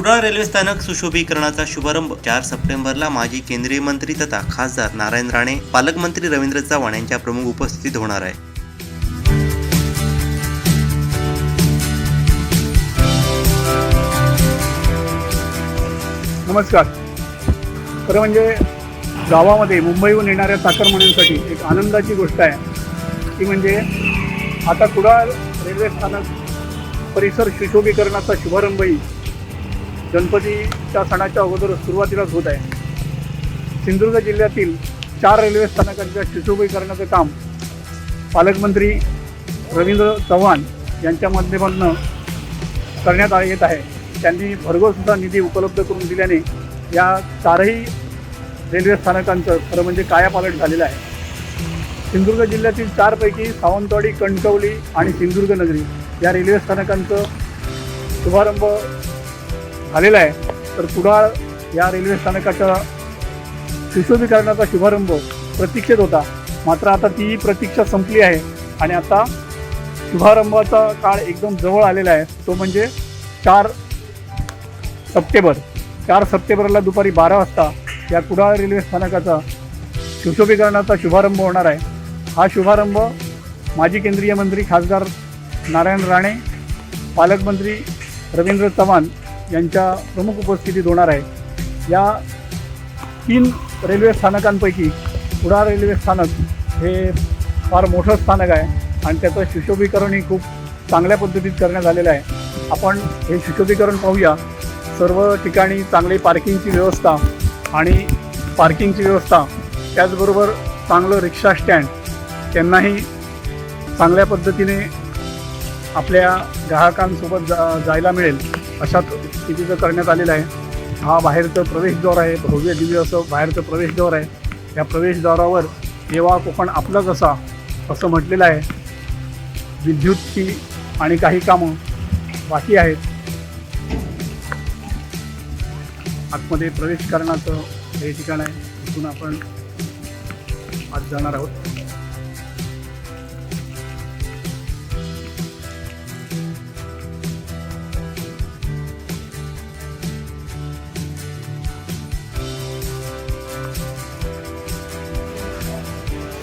Kudal railway स्थानक सुशोभीकरणाचा शुभारंभ. चार सप्टेंबरला माजी केंद्रीय मंत्री तथा खासदार नारायण राणे पालकमंत्री रवींद्र चव्हाण यांच्या प्रमुख उपस्थितीत होणार आहे. नमस्कार. खरं म्हणजे गावामध्ये मुंबईहून येणाऱ्या चाकरमान्यांसाठी एक आनंदाची गोष्ट आहे. ती म्हणजे आता कुडाळ रेल्वे स्थानक परिसर सुशोभीकरणाचा शुभारंभही गणपतीच्या सणाच्या अगोदर सुरुवातीलाच होत आहे. सिंधुदुर्ग जिल्ह्यातील चार रेल्वे स्थानकांच्या सुशोभीकरणाचं काम पालकमंत्री रवींद्र चव्हाण यांच्या माध्यमातून करण्यात आ- येत आहे. त्यांनी भरघोसुद्धा निधी उपलब्ध करून दिल्याने या चारही रेल्वे स्थानकांचं खरं म्हणजे कायापालट झालेलं आहे. सिंधुदुर्ग जिल्ह्यातील चारपैकी सावंतवाडी कणकवली आणि सिंधुदुर्ग नगरी या रेल्वे स्थानकांचं शुभारंभ झालेला आहे तर कुडाळ या रेल्वे स्थानकाच्या सुशोभीकरणाचा शुभारंभ प्रतीक्षेत होता. मात्र आता ती प्रतीक्षा संपली आहे आणि आता शुभारंभाचा काळ एकदम जवळ आलेला आहे. तो म्हणजे चार सप्टेंबर. चार सप्टेंबरला दुपारी बारा वाजता या कुडाळ रेल्वे स्थानकाचा सुशोभीकरणाचा शुभारंभ होणार आहे. हा शुभारंभ माजी केंद्रीय मंत्री खासदार नारायण राणे पालकमंत्री रवींद्र चव्हाण यांच्या प्रमुख उपस्थितीत होणार आहे. या तीन रेल्वे स्थानकांपैकी कुडाळ रेल्वे स्थानक हे फार मोठं स्थानक आहे आणि त्याचं सुशोभीकरणही खूप चांगल्या पद्धतीत करण्यात आलेलं आहे. आपण हे सुशोभीकरण पाहूया. सर्व ठिकाणी चांगली पार्किंगची व्यवस्था आणि पार्किंगची व्यवस्था त्याचबरोबर चांगलं रिक्षा स्टँड त्यांनाही चांगल्या पद्धतीने आपल्या ग्राहकांसोबत जा जायला मिळेल अशा तिथं करण्यात आलेलं आहे. हा बाहेरचं प्रवेशद्वार आहे भव्य दिव्य असं बाहेरचं प्रवेशद्वार आहे. या प्रवेशद्वारावर येवा कोकण आपलंच असा असं म्हटलेलं आहे. विद्युतची आणि काही कामं बाकी आहेत. आतमध्ये प्रवेश करण्याचं हे ठिकाण आहे. तिथून आपण आत जाणार आहोत.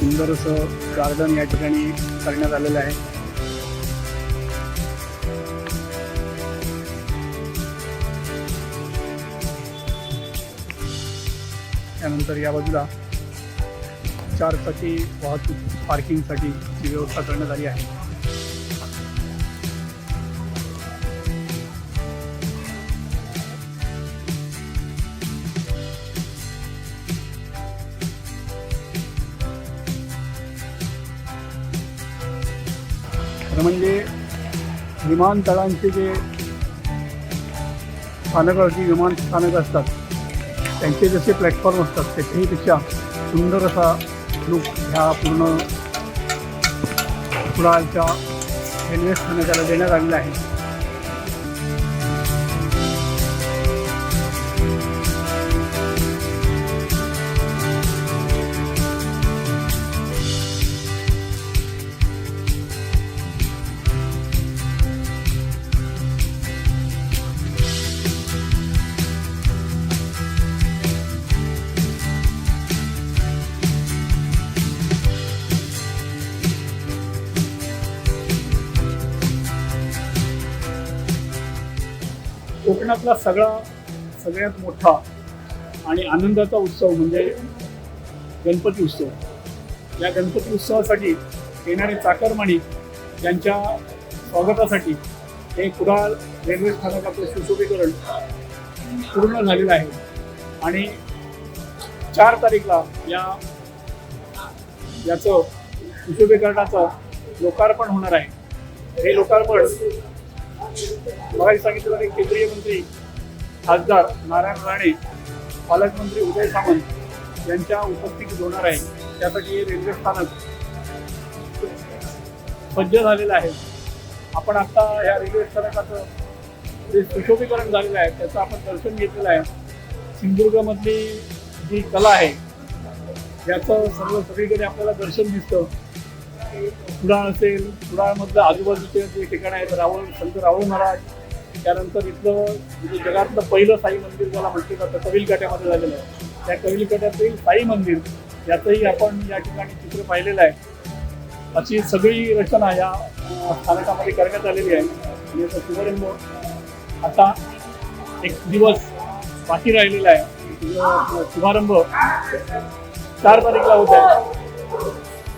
सुंदर असं गार्डन या ठिकाणी करण्यात आलेलं आहे. त्यानंतर या बाजूला चारचाकी वाहतूक पार्किंगसाठी व्यवस्था करण्यात आली आहे. खरं म्हणजे विमानतळांचे जे स्थानकं जी विमान स्थानक असतात त्यांचे जसे प्लॅटफॉर्म असतात त्याच्याहीपेक्षा सुंदर असा लुक ह्या पूर्ण कुडाळच्या रेल्वे स्थानकाला देण्यात आलेला आहे. कोकणातला सगळा सगळ्यात मोठा आणि आनंदाचा उत्सव म्हणजे गणपती उत्सव. या गणपती उत्सवासाठी येणारे चाकरमाणी यांच्या स्वागतासाठी हे कुडाळ रेल्वे स्थानकाचं सुशोभीकरण पूर्ण झालेलं आहे. आणि चार तारीखला या याचं सुशोभीकरणाचं लोकार्पण होणार आहे. हे लोकार्पण मगाशी सांगितलं की केंद्रीय मंत्री खासदार नारायण राणे पालकमंत्री उदय सामंत यांच्या उपस्थितीत होणार आहे. त्यासाठी हे रेल्वे स्थानक सज्ज झालेलं आहे. आपण आता या रेल्वे स्थानकाचं जे सुशोभीकरण झालेलं आहे त्याचं आपण दर्शन घेतलेलं आहे. सिंधुदुर्गमधली जी कला आहे याचं सर्व सगळीकडे आपल्याला दर्शन दिसतं. कुडाळ असेल कुडाळमधलं आजूबाजूचे जे ठिकाणं आहेत रावळ संत रावळ महाराज त्यानंतर इथलं म्हणजे जगातलं पहिलं साई मंदिर ज्याला म्हटलं जातं कविल काट्यामध्ये झालेलं आहे. त्या कविल काट्यातील साई मंदिर याचंही आपण या ठिकाणी चित्र पाहिलेलं आहे. अशी सगळी रचना या स्थानकामध्ये करण्यात आलेली आहे. आणि याचा शुभारंभ आता एक दिवस बाकी राहिलेला आहे. शुभारंभ चार तारीखला होत आहे.